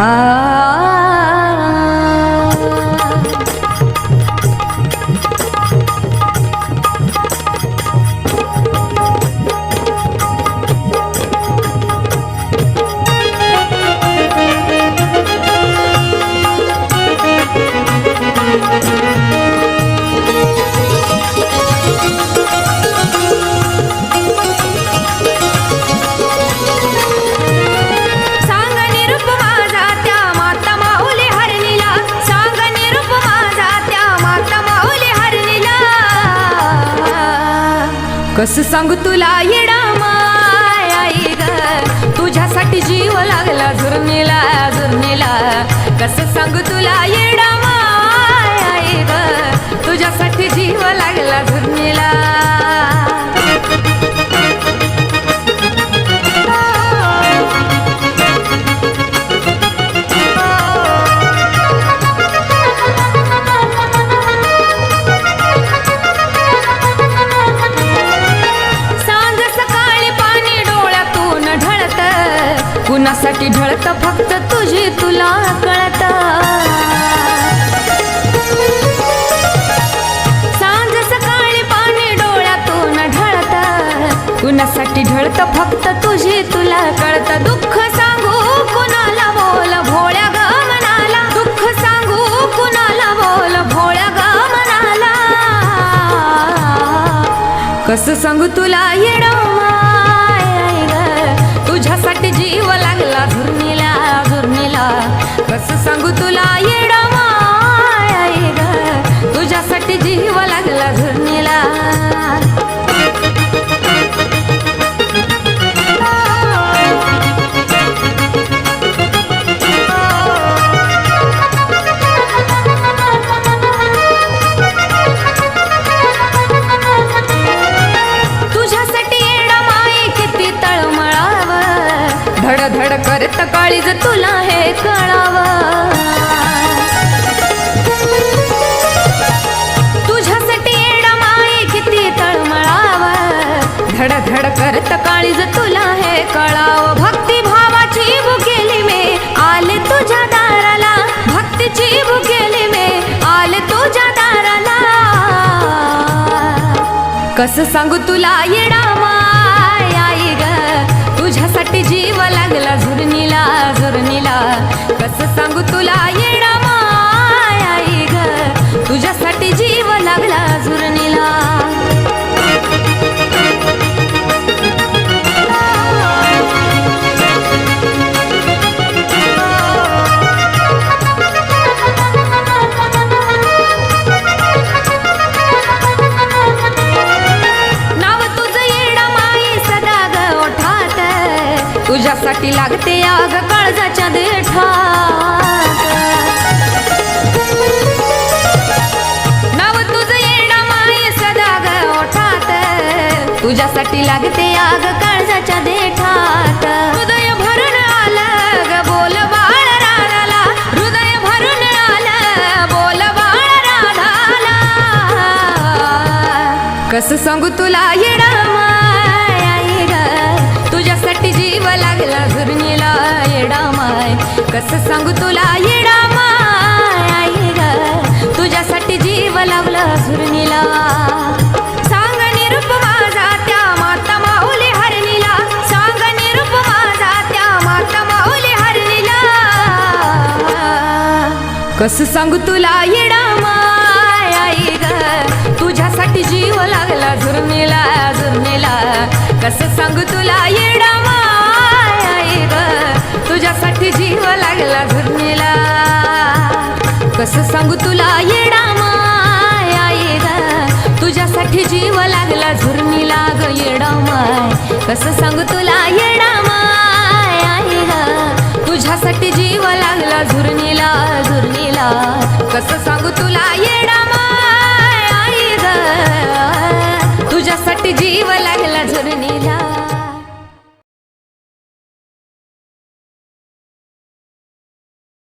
high. कस सांगू तुला येडा माय ग? तुझ्यासाठी जीव लागला झुरणीला झुरणीला कस सांगू तुला येडा माय आई ग? तुझ्यासाठी जीव लागला झुरणीला मनासाठी ढळत फक्त तुझी तुला कळत. सांज सकाळी पाणी डोळ्यातून ढळत. कुणासाठी ढळत फक्त तुझी तुला कळत. दुःख सांगू कुणाला बोल भोळ्या ग मनाला. दुःख सांगू कुणाला बोल भोळ्या ग मनाला. कस सांगू तुला येणं काळीज तुला हे कळाव. तुझ्यासाठी येडा माई किती तळमळावा. धड धड करत काळीज तुला हे कळाव. भक्ती भावाची बुकेली मे आले तुझ्या दाराला. भक्तीची बुकेली मे आले तुझ्या दाराला. कस सांगू तुला येडा पोटी जीव लागला झुरणीला झुरणीला. कस सांगू तुला ये तुझ्यासाठी लागते आग काळजाच्या देठा नाव तुझं येडा माय सदा ग ओठात. तुझ्यासाठी लागते आग काळजाच्या देठात. हृदय भरून आलं ग बोल बाळ राधाला हृदय भरून आलं बोल बाळ राधाला कस सांगू तुला येडा कस सांगू तुला? येडा माया आई ग तुझ्यासाठी जीव लागला सुरणीला. सांग निरूप माझा त्या माता माऊली हरणीला. सांग निरूप माझा त्या माता माऊली हरणीला. कस सांगू तुला? येडा माया आई ग तुझ्यासाठी जीव लागला झुरमिला झुरमिला कस सांगू तुला? येडा माय आई ग. तुझ्यासाठी जीव लागला झुरमी लाग येडा माय कस सांगू तुला? येडा माय